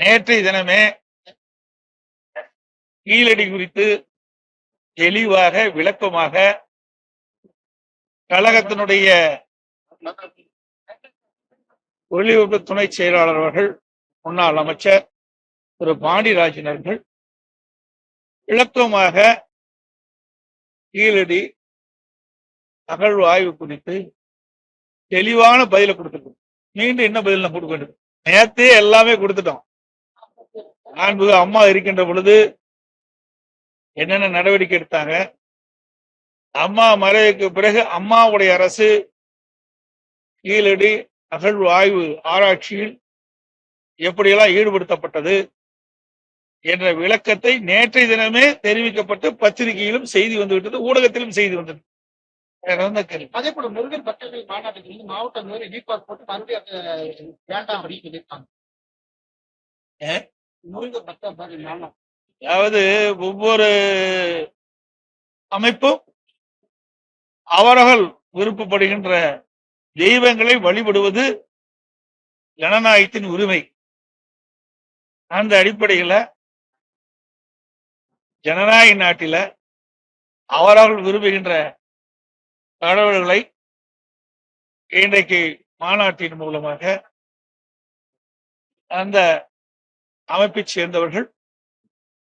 நேற்றைய தினமே கீழடி குறித்து தெளிவாக விளக்கமாக கழகத்தினுடைய ஒளிபரப்பு துணை செயலாளர் அவர்கள் முன்னாள் அமைச்சர் திரு. பாண்டியராஜன் அவர்கள் விளக்கமாக கீழடி அகழ்வாய்வு குறித்து தெளிவான பதிலை கொடுத்துருக்கோம். மீண்டும் என்ன பதில் நான் கொடுக்க வேண்டும்? நேத்தே எல்லாமே கொடுத்துட்டோம். மாண்புக அம்மா இருக்கின்ற பொழுது என்னென்ன நடவடிக்கை எடுத்தாங்க? அம்மா மறைவுக்கு பிறகு அம்மாவுடைய அரசு கீழடி அகழ்வு ஆய்வு ஆராய்ச்சியில் எப்படியெல்லாம் ஈடுபடுத்தப்பட்டது என்ற விளக்கத்தை நேற்றைய தினமே தெரிவிக்கப்பட்டு பத்திரிகையிலும் செய்தி வந்துவிட்டது ஊடகத்திலும் செய்தி வந்தது அதே போல முருகன் பக்தர்கள் மாநாட்டுக்கு வந்து மாவட்ட நிர்வாகி ரீபாஸ் போட்டு மறுபடியும் அதை வேண்டாம் அப்படின்னு சொல்லியிருக்காங்க. அதாவது ஒவ்வொரு அமைப்பும் அவர்கள் விருப்பப்படுகின்ற தெய்வங்களை வழிபடுவது ஜனநாயகத்தின் உரிமை. அந்த அடிப்படையில ஜனநாயக நாட்டில அவரவர்கள் விரும்புகின்ற கடவுள்களை இன்றைக்கு மாநாட்டின் மூலமாக அந்த அமைப்பைச் சேர்ந்தவர்கள்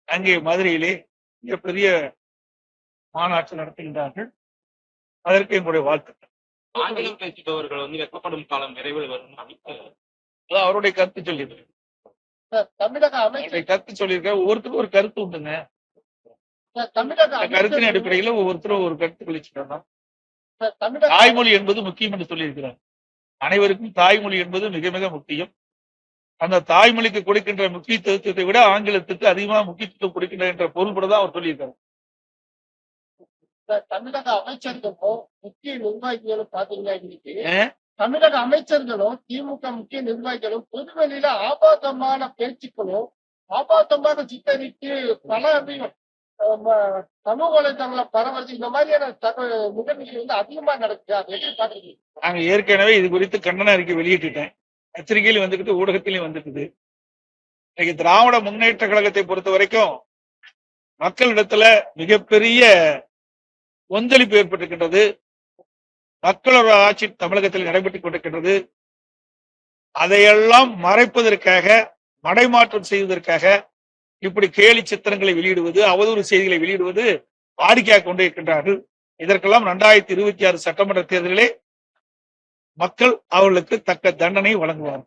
அங்கே மதுரையிலே மிகப்பெரிய மாநாட்டு நடத்துகின்றார்கள். அதற்கு எங்களுடைய வாழ்த்துக்கள். ஆங்கிலம் பேசுபவர்கள் வந்து வெக்கப்படும் காலம் விரைவில் வரும் அதான் அவருடைய கருத்து சொல்லியிருக்கேன் சார், தமிழக அமைச்சர் கருத்து சொல்லியிருக்கேன் ஒவ்வொருத்தருக்கும் ஒரு கருத்து உண்டுங்க. தமிழக கருத்தின் அடிப்படையில ஒவ்வொருத்தரும் ஒரு கருத்து தமிழக தாய்மொழி என்பது முக்கியம் என்று சொல்லியிருக்கிறார். அனைவருக்கும் தாய்மொழி என்பது மிக மிக முக்கியம். அந்த தாய்மொழிக்கு கொடுக்கின்ற முக்கியத்துவத்தை விட ஆங்கிலத்துக்கு அதிகமாக முக்கியத்துவம் கொடுக்கின்ற என்ற பொருள்பட தான் அவர் சொல்லியிருக்காரு. தமிழக அமைச்சர்களும் முக்கிய நிர்வாகிகளும் பாத்தீங்கன்னா இன்னைக்கு? தமிழக அமைச்சர்களும் திமுக முக்கிய நிர்வாகிகளும் பொதுவெளியில ஆபாசமான பேச்சுக்களும் ஆபாசமான சித்தரித்து பல அதிகம் சமூக வலைதளங்கள பரவது இந்த மாதிரியான நிகழ்ச்சிகள் வந்து அதிகமா நடக்குது. அதை எப்படி பாக்குறீங்க நாங்க ஏற்கனவே இது குறித்து கண்டன அறிக்கை வெளியிட்டுட்டேன். பத்திரிகையிலும் வந்துக்கிட்டு ஊடகத்திலையும் வந்துட்டுது. இன்னைக்கு திராவிட முன்னேற்ற கழகத்தை பொறுத்த வரைக்கும் மக்களிடத்துல மிகப்பெரிய கொந்தளிப்பு ஏற்பட்டிருக்கின்றது. மக்களோட ஆட்சி தமிழகத்தில் நடைபெற்றுக் கொண்டிருக்கின்றது. அதையெல்லாம் மறைப்பதற்காக மடைமாற்றம் செய்வதற்காக இப்படி கேலி சித்திரங்களை வெளியிடுவது அவதூறு செய்திகளை வெளியிடுவது வாடிக்கையாக கொண்டிருக்கின்றார்கள். இதற்கெல்லாம் இரண்டாயிரத்தி இருபத்தி ஆறு சட்டமன்ற தேர்தலிலே மக்கள் அவர்களுக்கு தக்க தண்டனை வழங்குவார்